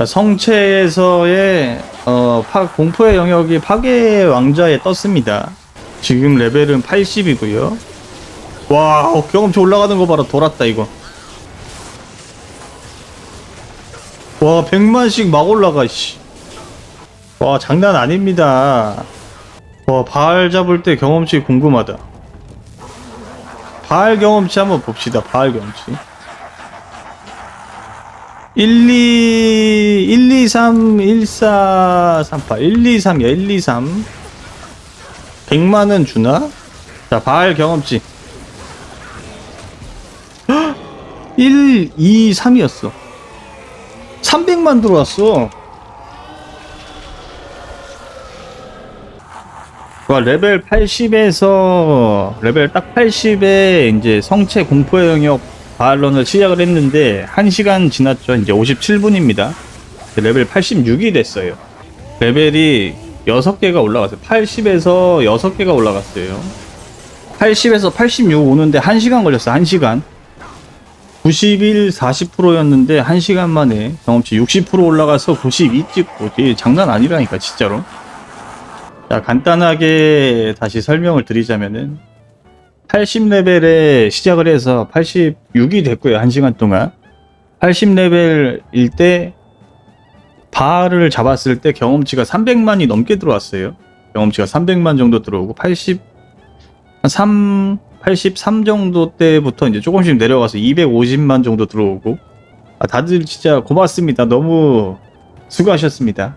자, 성체에서의 어, 파, 공포의 영역이 파괴 왕자에 떴습니다. 지금 레벨은 80이고요. 와, 어, 경험치 올라가는 거 봐라. 돌았다 이거. 와, 100만씩 막 올라가 씨. 와, 장난 아닙니다. 와, 바알 잡을 때 경험치 궁금하다. 바알 경험치 한번 봅시다. 바알 경험치. 1, 2, 1, 2, 3, 1, 4, 3, 8, 1, 2, 3, 1, 2, 3. 100만원 주나? 자, 바알 경험치. 1, 2, 3이었어. 300만 들어왔어. 와, 레벨 80에서 레벨 딱 80에 이제 성체 공포의 영역 바알런을 시작을 했는데 1시간 지났죠. 이제 57분입니다. 레벨 86이 됐어요. 레벨이 6개가 올라갔어요. 80에서 6개가 올라갔어요. 80에서 86 오는데 1시간 걸렸어. 1시간. 91, 40%였는데 1시간 만에 경험치 60% 올라가서 92 찍고 장난 아니라니까 진짜로. 자, 간단하게 다시 설명을 드리자면은 80레벨에 시작을 해서 86이 됐고요. 1시간 동안. 80레벨일 때 바를 잡았을 때 경험치가 300만이 넘게 들어왔어요. 경험치가 300만 정도 들어오고 80 3 83 정도 때부터 이제 조금씩 내려가서 250만 정도 들어오고 아, 다들 진짜 고맙습니다. 너무 수고하셨습니다.